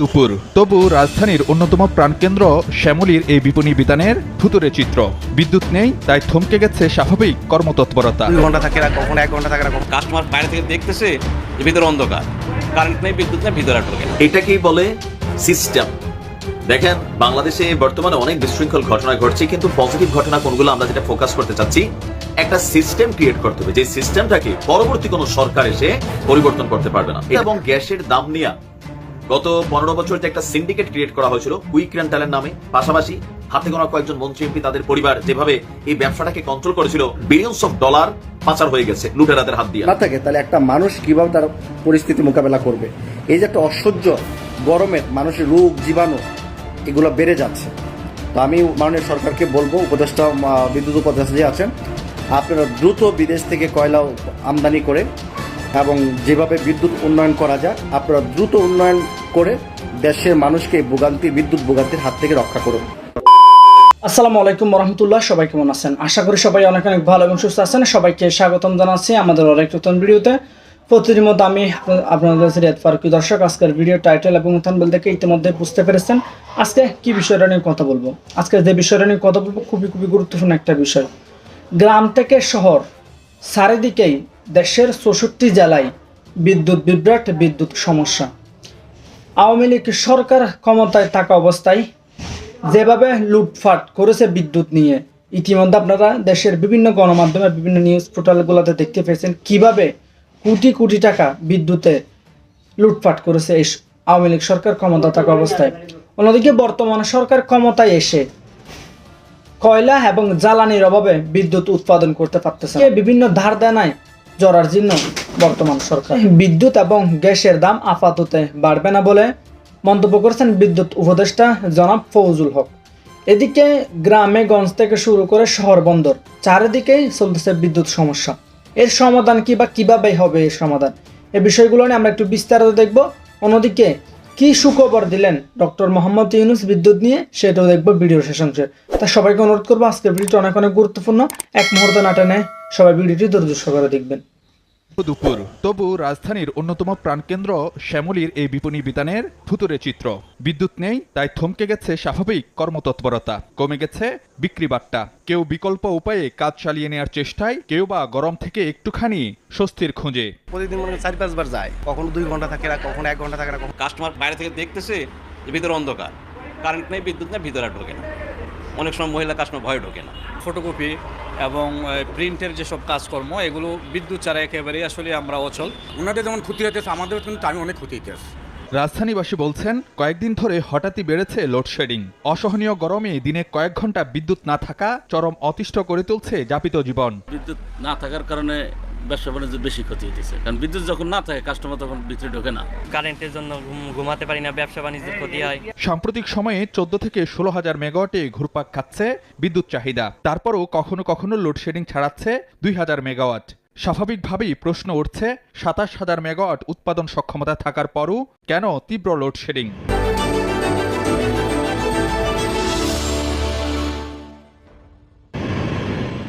দুপুর। তবু রাজধানীর অন্যতম প্রাণকেন্দ্র শ্যামলীর এই বিপণী বিতানের ভুতুরে চিত্র। বিদ্যুৎ নেই তাই থমকে গেছে স্বাভাবিক কর্মতৎপরতা। দুই ঘণ্টা থাকে না কখনো এক ঘণ্টা থাকে না কখনো কাস্টমার বাইরে থেকে দেখতেছে যে ভিতরে অন্ধকার। কারেন্ট নেই বিদ্যুৎ নেই ভিতরে ঢোকে এটাকেই বলে সিস্টেম দেখেন বাংলাদেশে বর্তমানে অনেক বিশৃঙ্খল ঘটনা ঘটছে কিন্তু পজিটিভ ঘটনা কোনগুলো আমরা যেটা ফোকাস করতে চাচ্ছি একটা সিস্টেম ক্রিয়েট করতে হবে। যে সিস্টেমটাকে পরবর্তী কোনো সরকার এসে পরিবর্তন করতে পারবে না। এবং গ্যাসের দাম নিয়ে গত পনেরো বছর যে একটা সিন্ডিকেট ক্রিয়েট করা হয়েছিল কুইক রেন্টালের নামে, পাশাপাশি হাতে গোনা কয়েকজন মন্ত্রী এমপি তাদের পরিবার যেভাবে এই ব্যবসাটাকে কন্ট্রোল করেছিল বিলিয়ন্স অফ ডলার পাচার হয়ে গেছে লুটেরাদের হাত দিয়ে। না থাকে, তাহলে একটা মানুষ কীভাবে তার পরিস্থিতি মোকাবেলা করবে? এই যে একটা অসহ্য গরমে মানুষের রোগ, জীবাণু, এগুলো বেড়ে যাচ্ছে। তো আমি মাননীয় সরকারকে বলব, উপদেষ্টা বিদ্যুৎ উপদেষ্টা যে আছেন, আপনারা দ্রুত বিদেশ থেকে কয়লা আমদানি করে এবং যেভাবে বিদ্যুৎ উন্নয়ন করা যায়, আপনারা দ্রুত উন্নয়ন করে দেশের মানুষকে ভোগান্তি, বিদ্যুৎ ভোগান্তির হাত থেকে রক্ষা করুন। আসসালামু আলাইকুম রহমতুল্লাহ সবাই কেমন আছেন? আশা করি সবাই অনেক অনেক ভালো এবং সুস্থ আছেন। সবাইকে স্বাগতম জানাচ্ছি আমাদের অনেক নতুন ভিডিওতে। প্রতিদিন মতো আমি আপনাদের কাছে রিয়াদ ফারুকি দর্শক, আজকের ভিডিও টাইটেল এবং থাম্বনেল দেখে ইতিমধ্যে বুঝতে পেরেছেন। আজকে কি বিষয়টা নিয়ে কথা বলব? আজকে যে বিষয়টা নিয়ে কথা বলব খুবই খুবই গুরুত্বপূর্ণ একটা বিষয়। গ্রাম থেকে শহর, চারিদিকেই দেশের চৌষট্টি জেলায় বিদ্যুৎ বিভ্রাট, বিদ্যুৎ সমস্যা। আওয়ামী লীগ সরকার ক্ষমতায় থাকা অবস্থায় যেভাবে লুটফাট করেছে বিদ্যুৎ নিয়ে, ইতিমধ্যে আপনারা দেশের বিভিন্ন গণমাধ্যমে বিভিন্ন নিউজ পোর্টালগুলোতে দেখতে পেয়েছেন কীভাবে কোটি কোটি টাকা বিদ্যুতে লুটপাট করেছে এই আওয়ামী লীগ সরকার ক্ষমতা থাকা অবস্থায়। অন্যদিকে বর্তমান সরকার ক্ষমতায় এসে কয়লা এবং জ্বালানির অভাবে বিদ্যুৎ উৎপাদন করতে পারতেছে বিভিন্ন ধার দেনায় জড়ার জন্য বর্তমান সরকার। বিদ্যুৎ এবং গ্যাসের দাম আপাততে বাড়বে না বলে মন্তব্য করেছেন বিদ্যুৎ উপদেষ্টা জনাব ফৌজুল হক। এদিকে গ্রামে গঞ্জ থেকে শুরু করে শহর বন্দর, চারিদিকেই চলতেছে বিদ্যুৎ সমস্যা। এর সমাধান কি বা কীভাবে হবে এর সমাধান? এ বিষয়গুলো নিয়ে আমরা একটু বিস্তারিত দেখব। অন্যদিকে কি সুখবর দিলেন ডক্টর মোহাম্মদ ইউনুস বিদ্যুৎ নিয়ে? সেটাও দেখব ভিডিও শেষ অংশে। তা সবাইকে অনুরোধ করব আজকের ভিডিওটা অনেক অনেক গুরুত্বপূর্ণ। এক মুহূর্ত না নেয় সবাই ভিডিওটি ধৈর্য করে দেখবেন। দুপুর। তবু রাজধানীর অন্যতম প্রাণকেন্দ্র শ্যামলীর এই বিপণী বিতানের ভুতুরে চিত্র। বিদ্যুৎ নেই তাই থমকে গেছে স্বাভাবিক কর্মতৎপরতা। কমে গেছে বিক্রি বাট্টা। কেউ বিকল্প উপায়ে কাজ চালিয়ে নেওয়ার চেষ্টায় কেউ বা গরম থেকে একটুখানি স্বস্তির খোঁজে। প্রতিদিন মনে চার পাঁচবার যায়। কখনো দুই ঘণ্টা থাকে না কখনো এক ঘণ্টা থাকে না কখনো কাস্টমার বাইরে থেকে দেখতেছে যে ভিতরে অন্ধকার। কারেন্ট নেই বিদ্যুৎ নেই ভিতরে ঢোকে না। অনেক সময় মহিলা কাস্টমার ভয়ে ঢোকে না। ফটোকপি এবং প্রিন্টের যেসব কাজকর্ম এগুলো বিদ্যুৎ ছাড়া একেবারেই আসলে আমরা অচল। ওনাদের যেমন ক্ষতি হইতেছে আমাদের কিন্তু আমি অনেক ক্ষতি হইতেছে। রাজধানীবাসী বলছেন কয়েকদিন ধরে হঠাৎই বেড়েছে লোডশেডিং। অসহনীয় গরমে দিনে কয়েক ঘণ্টা বিদ্যুৎ না থাকা চরম অতিষ্ঠ করে তুলছে যাপিত জীবন। বিদ্যুৎ না থাকার কারণে ব্যবসা বাণিজ্য বেশি ক্ষতি হইতেছে। কারণ বিদ্যুৎ যখন না থাকে কাস্টমার তখন ভিতরে ঢোকে না। কারেন্টের জন্য ঘুমাতে পারি না ব্যবসা বাণিজ্যের ক্ষতি হয়। সাম্প্রতিক সময়ে চোদ্দ থেকে ষোলো হাজার মেগাওয়াটে ঘুরপাক খাচ্ছে বিদ্যুৎ চাহিদা। তারপরও কখনো কখনো লোডশেডিং ছাড়াচ্ছে দুই হাজার মেগাওয়াট স্বাভাবিকভাবেই প্রশ্ন উঠছে সাতাশ হাজার মেগাওয়াট উৎপাদন সক্ষমতা থাকার পরও কেন তীব্র লোডশেডিং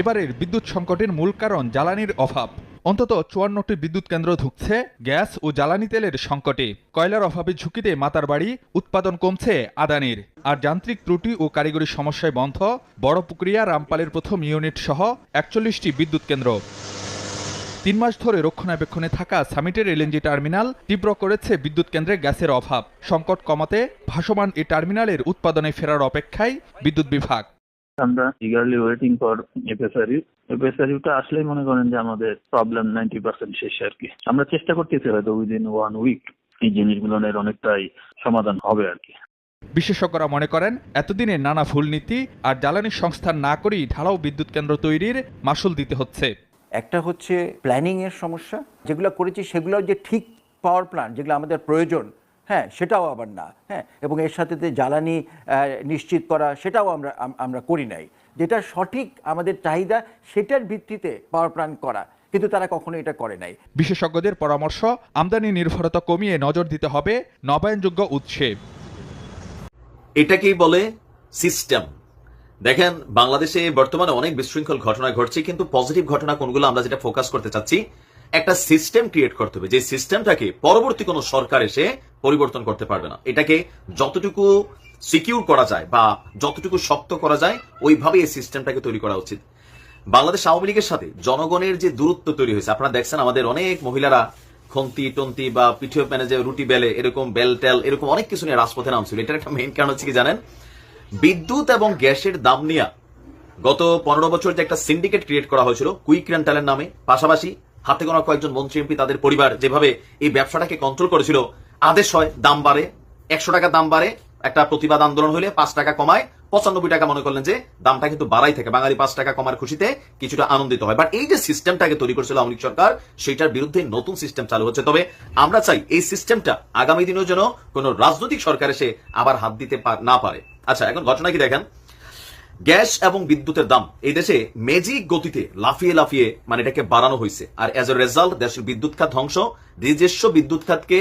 এবারের বিদ্যুৎ সংকটের মূল কারণ জ্বালানির অভাব। অন্তত চুয়ান্নটি বিদ্যুৎ কেন্দ্র ঢুকছে গ্যাস ও জ্বালানি তেলের সংকটে। কয়লার অভাবে ঝুঁকিতে মাতার বাড়ি, উৎপাদন কমছে আদানির। আর যান্ত্রিক ত্রুটি ও কারিগরি সমস্যায় বন্ধ, বড় পুকুরিয়া, রামপালের প্রথম ইউনিট সহ একচল্লিশটি বিদ্যুৎ কেন্দ্র। তিন মাস ধরে রক্ষণাবেক্ষণে থাকা সামিটের এলএনজি টার্মিনাল তীব্র করেছে বিদ্যুৎ কেন্দ্রে গ্যাসের অভাব। সংকট কমাতে ভাসমান এই টার্মিনালের উৎপাদনে ফেরার অপেক্ষায় বিদ্যুৎ বিভাগ। আমরা ইগারলি ওয়েটিং ফর এফএসআরইউটা আসলেই মনে করেন যে আমাদের প্রবলেম নাইনটি পার্সেন্ট শেষ আর কি আমরা চেষ্টা করতেছি হয়তো উইদিন ওয়ান উইক এই জিনিসগুলোর অনেকটাই সমাধান হবে আর কি বিশেষজ্ঞরা মনে করেন এতদিনে নানা ভুল নীতি আর জ্বালানি সংস্থান না করেই ঢালাও বিদ্যুৎ কেন্দ্র তৈরির মাসুল দিতে হচ্ছে। একটা হচ্ছে প্ল্যানিং এর সমস্যা যেগুলো করেছি সেগুলো যে ঠিক পাওয়ার প্ল্যান্ট যেগুলো আমাদের প্রয়োজন হ্যাঁ সেটাও আবার না। হ্যাঁ এবং এর সাথে যে জ্বালানি নিশ্চিত করা সেটাও আমরা আমরা করি নাই। যেটা সঠিক আমাদের চাহিদা সেটার ভিত্তিতে পাওয়ার প্ল্যান্ট করা। কিন্তু তারা কখনো এটা করে নাই। বিশেষজ্ঞদের পরামর্শ আমদানি নির্ভরতা কমিয়ে নজর দিতে হবে নবায়নযোগ্য উৎসে। এটাকেই বলে সিস্টেম দেখেন বাংলাদেশে বর্তমানে অনেক বিশৃঙ্খল ঘটনা ঘটছে কিন্তু পজিটিভ ঘটনা কোনগুলো আমরা যেটা ফোকাস করতে চাচ্ছি একটা সিস্টেম ক্রিয়েট করতে হবে। যে সিস্টেমটাকে পরবর্তী কোনো সরকার এসে পরিবর্তন করতে পারবে না। এটাকে যতটুকু সিকিউর করা যায় বা যতটুকু শক্ত করা যায় ওইভাবে এই সিস্টেমটাকে তৈরি করা উচিত। বাংলাদেশ আওয়ামী লীগের সাথে জনগণের যে দূরত্ব তৈরি হয়েছে, আপনারা দেখছেন আমাদের অনেক মহিলারা খন্তি, টন্তি বা পিঠে ম্যানেজে রুটি বেলে, এরকম বেল টেল, এরকম অনেক কিছু নিয়ে রাজপথে নামছিল। এটার একটা মেইন কারণ হচ্ছে কি জানেন? বিদ্যুৎ এবং গ্যাসের দাম নিয়ে গত পনেরো বছর যে একটা সিন্ডিকেট ক্রিয়েট করা হয়েছিল কুইক রেন্টালের নামে। পাশাপাশি হাতে গোনা কয়েকজন মন্ত্রী এমপি তাদের পরিবার যেভাবে এই ব্যবসাটাকে কন্ট্রোল করেছিল আদেশ হয়, দাম বাড়ে, একশো টাকা দাম বাড়ে, একটা প্রতিবাদ আন্দোলন হলে পাঁচ টাকা কমায়, পঁচানব্বই টাকা মনে করলেন যে দামটা কিন্তু বাড়াই থাকে, বাঙালি পাঁচ টাকা কমার খুশিতে কিছুটা আনন্দিত হয়। বাট এই যে সিস্টেমটাকে তৈরি করেছিল আওয়ামী সরকার সেটার বিরুদ্ধে নতুন সিস্টেম চালু হচ্ছে। তবে আমরা চাই এই সিস্টেমটা আগামী দিনেও যেন কোনো রাজনৈতিক সরকার এসে আবার হাত দিতে না পারে। আচ্ছা এখন ঘটনা কি দেখেন? গ্যাস এবং বিদ্যুতের দাম এই দেশে ম্যাজিক গতিতে লাফিয়ে লাফিয়ে মানে এটাকে বাড়ানো হয়েছে। আর এজ এ রেজাল্ট দেশের বিদ্যুৎ খাত ধ্বংস, নিজস্ব বিদ্যুৎ খাতকে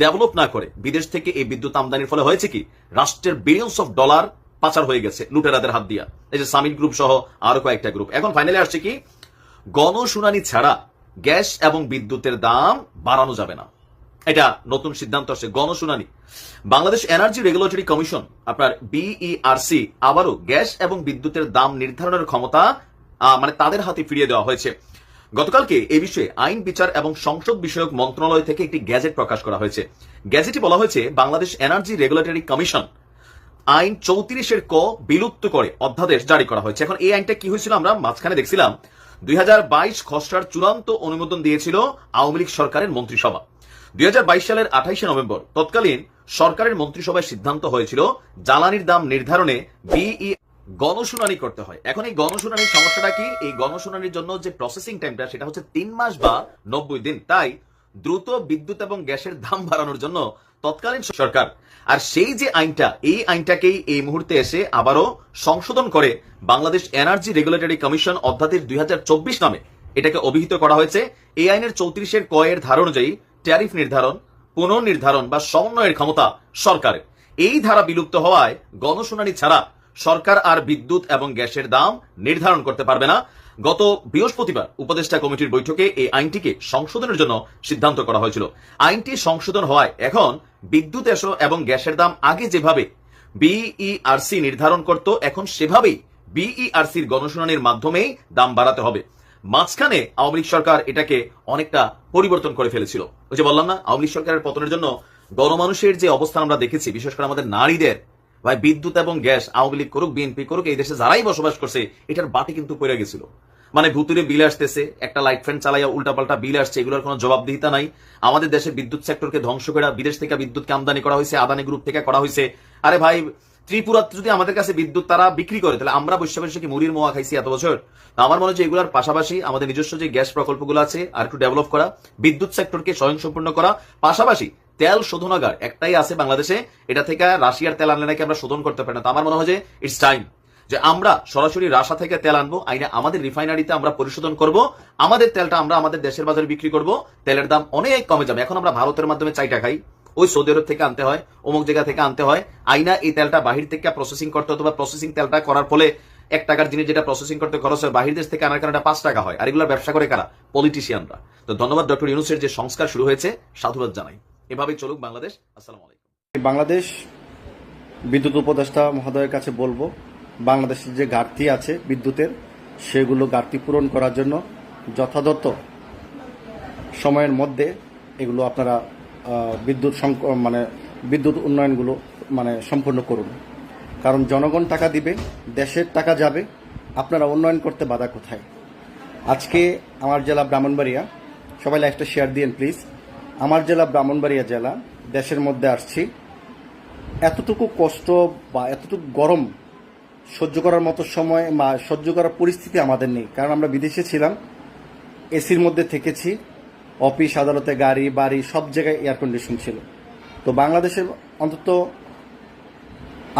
ডেভেলপ না করে বিদেশ থেকে এই বিদ্যুৎ আমদানির ফলে হয়েছে কি? রাষ্ট্রের বিলিয়ন্স অফ ডলার পাচার হয়ে গেছে লুটেরাদের হাত দিয়া। এই যে সামিট গ্রুপ সহ আরও কয়েকটা গ্রুপ এখন ফাইনালি আসছে কি? গণশুনানি ছাড়া গ্যাস এবং বিদ্যুতের দাম বাড়ানো যাবে না। এটা নতুন সিদ্ধান্ত আসছে, গণশুনানি। বাংলাদেশ এনার্জি রেগুলেটরি কমিশন আপনার বিইআরসি আবারও গ্যাস এবং বিদ্যুতের দাম নির্ধারণের ক্ষমতা মানে তাদের হাতে ফিরিয়ে দেওয়া হয়েছে। গতকালকে এই বিষয়ে আইন, বিচার এবং সংসদ বিষয়ক মন্ত্রণালয় থেকে একটি গ্যাজেট প্রকাশ করা হয়েছে। গ্যাজেটে বলা হয়েছে, বাংলাদেশ এনার্জি রেগুলেটরি কমিশন আইন চৌত্রিশের ক বিলুপ্ত করে অধ্যাদেশ জারি করা হয়েছে। এখন এই আইনটা কি হয়েছিল আমরা মাঝখানে দেখছিলাম। দুই হাজার বাইশ খসড়ার চূড়ান্ত অনুমোদন দিয়েছিল আওয়ামী লীগ সরকারের মন্ত্রিসভা। দুই হাজার বাইশ সালের আঠাইশে নভেম্বর তৎকালীন সরকারের মন্ত্রিসভায় সিদ্ধান্ত হয়েছিল, জ্বালানির দাম নির্ধারণে বিই গণশুনানি করতে হয়। এখন এই গণশুনানির সমস্যাটা কি? এই গণশুনানির জন্য যে প্রসেসিং টাইমটা সেটা হচ্ছে তিন মাস বা নব্বই দিন। তাই দ্রুত বিদ্যুৎ এবং গ্যাসের দাম বাড়ানোর জন্য তৎকালীন সরকার আর সেই যে আইনটা, এই আইনটাকেই এই মুহূর্তে এসে আবারও সংশোধন করে বাংলাদেশ এনার্জি রেগুলেটরি কমিশন অধ্যাদেশ দুই হাজার চব্বিশ নামে এটাকে অভিহিত করা হয়েছে। এই আইনের চৌত্রিশের ক এর ধারা অনুযায়ী ট্যারিফ নির্ধারণ, পুনর্নির্ধারণ বা সমন্বয়ের ক্ষমতা সরকারের। এই ধারা বিলুপ্ত হওয়ায় গণশুনানি ছাড়া সরকার আর বিদ্যুৎ এবং গ্যাসের দাম নির্ধারণ করতে পারবে না। গত বৃহস্পতিবার উপদেষ্টা কমিটির বৈঠকে এই আইনটিকে সংশোধনের জন্য সিদ্ধান্ত করা হয়েছিল। আইনটি সংশোধন হওয়ায় এখন বিদ্যুৎ এসো এবং গ্যাসের দাম আগে যেভাবে বিইআরসি নির্ধারণ করত, এখন সেভাবেই বিইআরসির গণশুনানির মাধ্যমেই দাম বাড়াতে হবে। মাঝখানে আওয়ামী লীগ সরকার এটাকে অনেকটা পরিবর্তন করে ফেলেছিল। ওই যে বললাম না, আওয়ামী লীগ সরকারের পতনের জন্য গণমানুষের যে অবস্থান আমরা দেখেছি, বিশেষ করে আমাদের নারীদের ভাই, বিদ্যুৎ এবং গ্যাস, আওয়ামী লীগ করুক, বিএনপি করুক, এই দেশে যারাই বসবাস করছে, এটার বাটি কিন্তু পড়ে গেছিল। মানে ভুতুরে বিল আসতেছে, একটা লাইট ফ্যান চালাইয়া উল্টাপাল্টা বিল আসছে, এগুলোর কোনো জবাবদিহিতা নাই। আমাদের দেশে বিদ্যুৎ সেক্টরকে ধ্বংস করা বিদেশ থেকে বিদ্যুৎকে আমদানি করা হয়েছে, আদানি গ্রুপ থেকে করা হয়েছে। আরে ভাই, ত্রিপুরা যদি আমাদের কাছে বিদ্যুৎ তারা বিক্রি করে, তাহলে আমরা বসে বসে কি মুড়ির মোয়া খাইছি এত বছর? আমার মনে হচ্ছে এগুলোর পাশাপাশি আমাদের নিজস্ব যে গ্যাস প্রকল্পগুলো আছে, আর একটু ডেভেলপ করা, বিদ্যুৎ সেক্টরকে স্বয়ংসম্পূর্ণ করা, পাশাপাশি তেল শোধনাগার, একটাই আছে বাংলাদেশে, এটা থেকে রাশিয়ার তেল আনলে নাকি আমরা শোধন করতে পারি না। তো আমার মনে হয় যে ইটস টাইম যে আমরা সরাসরি রাশা থেকে তেল আনব, আইনে আমাদের রিফাইনারিতে আমরা পরিশোধন করব, আমাদের তেলটা আমরা আমাদের দেশের বাজারে বিক্রি করব, তেলের দাম অনেক কমে যাবে। এখন আমরা ভারতের মাধ্যমে চাইটা খাই, ওই সৌদি আরব থেকে আনতে হয়, অমুক জায়গা থেকে আনতে হয়, আইনা এই তেলটা বাহির থেকে প্রসেসিং করতে হতো বা প্রসেসিং তেলটা করার ফলে এক টাকার জিনিস যেটা প্রসেসিং করতে খরচ হয়, বাহির দেশ থেকে আনার কারণে পাঁচ টাকা হয়। আর এগুলোর ব্যবসা করে কারা? পলিটিশিয়ানরা তো ধন্যবাদ, ডক্টর ইউনুসের যে সংস্কার শুরু হয়েছে, সাধুবাদ জানাই। এভাবেই চলুক বাংলাদেশ। আসসালামু আলাইকুম। বাংলাদেশ বিদ্যুৎ উপদেষ্টা মহোদয়ের কাছে বলব, বাংলাদেশের যে ঘাটতি আছে বিদ্যুতের, সেগুলো ঘাটতি পূরণ করার জন্য যথাযথ সময়ের মধ্যে এগুলো আপনারা বিদ্যুৎ মানে বিদ্যুৎ উন্নয়নগুলো মানে সম্পূর্ণ করুন। কারণ জনগণ টাকা দিবে, দেশের টাকা যাবে, আপনারা উন্নয়ন করতে বাধা কোথায়? আজকে আমার জেলা ব্রাহ্মণবাড়িয়া, সবাই একটা শেয়ার দিন প্লিজ। আমার জেলা ব্রাহ্মণবাড়িয়া জেলা, দেশের মধ্যে আসছি। এতটুকু কষ্ট বা এতটুকু গরম সহ্য করার মতো সময় বা সহ্য করার পরিস্থিতি আমাদের নেই, কারণ আমরা বিদেশে ছিলাম, এসির মধ্যে থেকেছি, অফিস, আদালতে গাড়ি, বাড়ি, সব জায়গায় এয়ার কন্ডিশন ছিল। তো বাংলাদেশের অন্তত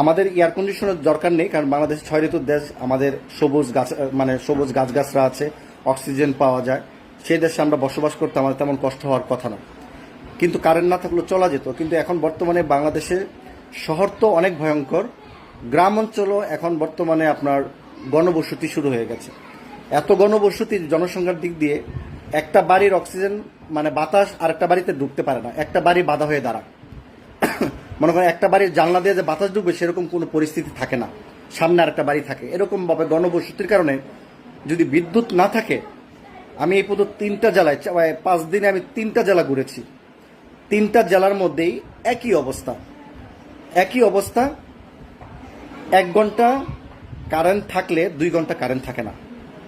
আমাদের এয়ার কন্ডিশনের দরকার নেই, কারণ বাংলাদেশ ছয় ঋতুর দেশ, আমাদের সবুজ গাছ মানে সবুজ গাছগাছরা আছে, অক্সিজেন পাওয়া যায়। সেই দেশে আমরা বসবাস করতে আমাদের তেমন কষ্ট হওয়ার কথা না। কিন্তু কারেন্ট না থাকলেও চলা যেত। কিন্তু এখন বর্তমানে বাংলাদেশে শহর তো অনেক ভয়ঙ্কর। গ্রাম অঞ্চলও এখন বর্তমানে আপনার গণবসতি শুরু হয়ে গেছে। এত গণবসতি জনসংখ্যার দিক দিয়ে একটা বাড়ির অক্সিজেন মানে বাতাস আর একটা বাড়িতে ঢুকতে পারে না। একটা বাড়ি বাধা হয়ে দাঁড়ায়। মনে করেন একটা বাড়ির জানলা দিয়ে যে বাতাস ঢুকবে, সেরকম কোনো পরিস্থিতি থাকে না। সামনে আর একটা বাড়ি থাকে। এরকম ভাবে গণবসতির কারণে যদি বিদ্যুৎ না থাকে, আমি এই পর্যন্ত তিনটা জেলায় পাঁচ দিনে আমি তিনটা জেলা ঘুরেছি। তিনটা জেলার মধ্যেই একই অবস্থা। একই অবস্থা, এক ঘণ্টা কারেন্ট থাকলে দুই ঘণ্টা কারেন্ট থাকে না।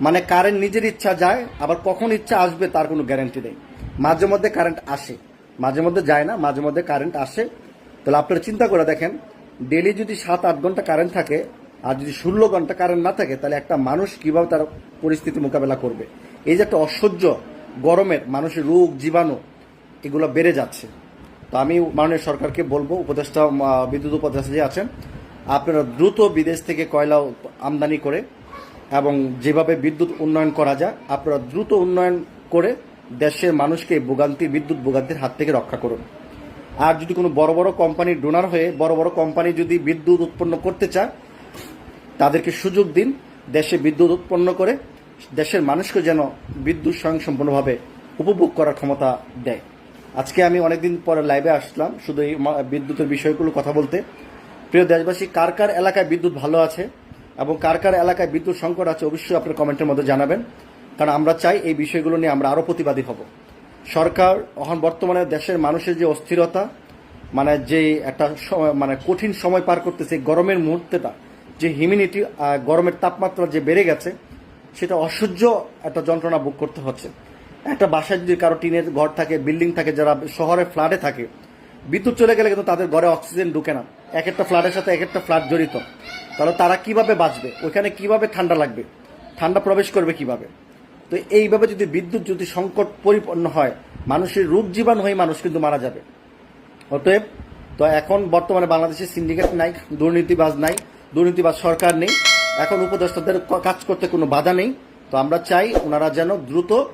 মানে কারেন্ট নিজের ইচ্ছা যায়, আবার কখন ইচ্ছা আসবে তার কোনো গ্যারান্টি নেই। মাঝে মধ্যে কারেন্ট আসে, মাঝে মধ্যে যায় না, মাঝে মধ্যে কারেন্ট আসে। তাহলে আপনারা চিন্তা করে দেখেন ডেলি যদি সাত, আট ঘণ্টা কারেন্ট থাকে, আর যদি ষোলো ঘণ্টা কারেন্ট না থাকে, তাহলে একটা মানুষ কীভাবে তার পরিস্থিতি মোকাবেলা করবে? এই যে একটা অসহ্য গরমের, মানুষের রোগ, জীবাণু এগুলো বেড়ে যাচ্ছে। তো আমি মাননীয় সরকারকে বলব, উপদেষ্টা বিদ্যুৎ উপদেষ্টা যে আছেন, আপনারা দ্রুত বিদেশ থেকে কয়লা আমদানি করে এবং যেভাবে বিদ্যুৎ উন্নয়ন করা যায়, আপনারা দ্রুত উন্নয়ন করে দেশের মানুষকে ভোগান্তি, বিদ্যুৎ ভোগান্তির হাত থেকে রক্ষা করুন। আর যদি কোনো বড় বড় কোম্পানির ডোনার হয়ে বড় বড় কোম্পানি যদি বিদ্যুৎ উৎপন্ন করতে চায়, তাদেরকে সুযোগ দিন দেশে বিদ্যুৎ উৎপন্ন করে, দেশের মানুষকে যেন বিদ্যুৎ স্বয়ংসম্পূর্ণভাবে উপভোগ করার ক্ষমতা দেয়। আজকে আমি অনেকদিন পরে লাইভে আসলাম, শুধু এই বিদ্যুতের বিষয়গুলো কথা বলতে। প্রিয় দেশবাসী, কার কার এলাকায় বিদ্যুৎ ভালো আছে এবং কার কার এলাকায় বিদ্যুৎ সংকট আছে অবশ্যই আপনার কমেন্টের মধ্যে জানাবেন। কারণ আমরা চাই এই বিষয়গুলো নিয়ে আমরা আরও প্রতিবাদী হব। সরকার এখন বর্তমানে দেশের মানুষের যে অস্থিরতা মানে যে একটা মানে কঠিন সময় পার করতেছে গরমের মুহূর্তেটা, যে হিউমিনিটি গরমের তাপমাত্রা যে বেড়ে গেছে, সেটা অসহ্য একটা যন্ত্রণা ভোগ করতে হচ্ছে। একটা বাসায় যদি কারও টিনের ঘর থাকে, বিল্ডিং থাকে, যারা শহরে ফ্ল্যাটে থাকে, বিদ্যুৎ চলে গেলে কিন্তু তাদের ঘরে অক্সিজেন ঢুকে না। এক একটা ফ্ল্যাটের সাথে এক একটা ফ্ল্যাট জড়িত। তাহলে তারা কীভাবে বাঁচবে? ওইখানে কীভাবে ঠান্ডা লাগবে? ঠান্ডা প্রবেশ করবে কীভাবে? তো এইভাবে যদি বিদ্যুৎ যদি সংকট পরিপন্ন হয়, মানুষের রোগ জীবাণু হয়ে মানুষ কিন্তু মারা যাবে। অতএব, তো এখন বর্তমানে বাংলাদেশে সিন্ডিকেট নাই, দুর্নীতিবাজ নাই, দুর্নীতিবাজ সরকার নেই। এখন উপদেষ্টাদের কাজ করতে কোনো বাধা নেই। তো আমরা চাই ওনারা যেন দ্রুত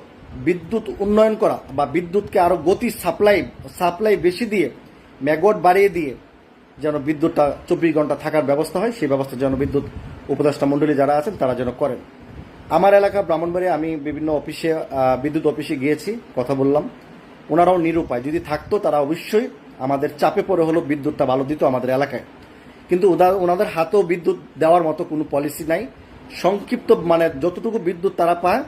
বিদ্যুৎ উন্নয়ন করা বা বিদ্যুৎকে আরও গতি সাপ্লাই সাপ্লাই বেশি দিয়ে, মেগাওয়াট বাড়িয়ে দিয়ে যেন বিদ্যুৎটা চব্বিশ ঘণ্টা থাকার ব্যবস্থা হয়, সেই ব্যবস্থা যেন বিদ্যুৎ উপদেষ্টা মণ্ডলী যারা আছেন তারা যেন করেন। আমার এলাকা ব্রাহ্মণবাড়ি আমি বিভিন্ন অফিসে বিদ্যুৎ অফিসে গিয়েছি, কথা বললাম। ওনারাও নিরুপায়, যদি থাকতো তারা অবশ্যই আমাদের চাপে পড়ে হলো বিদ্যুৎটা ভালো দিত আমাদের এলাকায়। কিন্তু ওনাদের হাতেও বিদ্যুৎ দেওয়ার মতো কোনো পলিসি নাই। সংক্ষিপ্ত মানে যতটুকু বিদ্যুৎ তারা পায়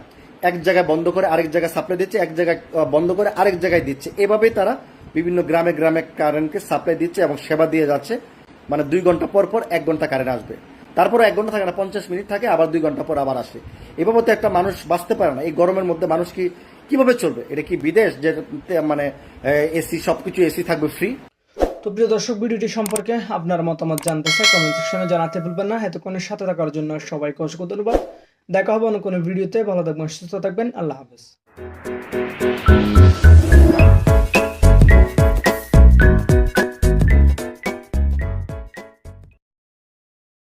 এক জায়গায় বন্ধ করে আরেক জায়গায় সাপ্লাই দিচ্ছে, এক জায়গায় বন্ধ করে আরেক জায়গায় দিচ্ছে। এভাবেই তারা বিভিন্ন গ্রামে গ্রামে কারেন্টকে সাপ্লাই দিচ্ছে এবং সেবা দিয়ে যাচ্ছে। মানে দুই ঘণ্টা পর পর এক ঘণ্টা কারেন্ট আসবে। তারপরে এক ঘণ্টা থাকে না পঞ্চাশ মিনিট থাকে, আবার দুই ঘণ্টা পর আবার আসে। এভাবে তো একটা মানুষ বাঁচতে পারে না। এই গরমের মধ্যে মানুষ কি, কীভাবে চলবে? এটা কি বিদেশ? যে মানে এসি, সবকিছু এসি থাকবে ফ্রি তো প্রিয় দর্শক, ভিডিওটি সম্পর্কে আপনার মতামত জানতে চাই কমেন্ট সেকশনে জানাতে ভুলবেন না। এতক্ষণের সাথে থাকার জন্য সবাইকে অসংখ্য ধন্যবাদ। দেখা হবে অন্য কোনো ভিডিওতে। ভালো থাকবেন সুস্থ থাকবেন আল্লাহ হাফেজ।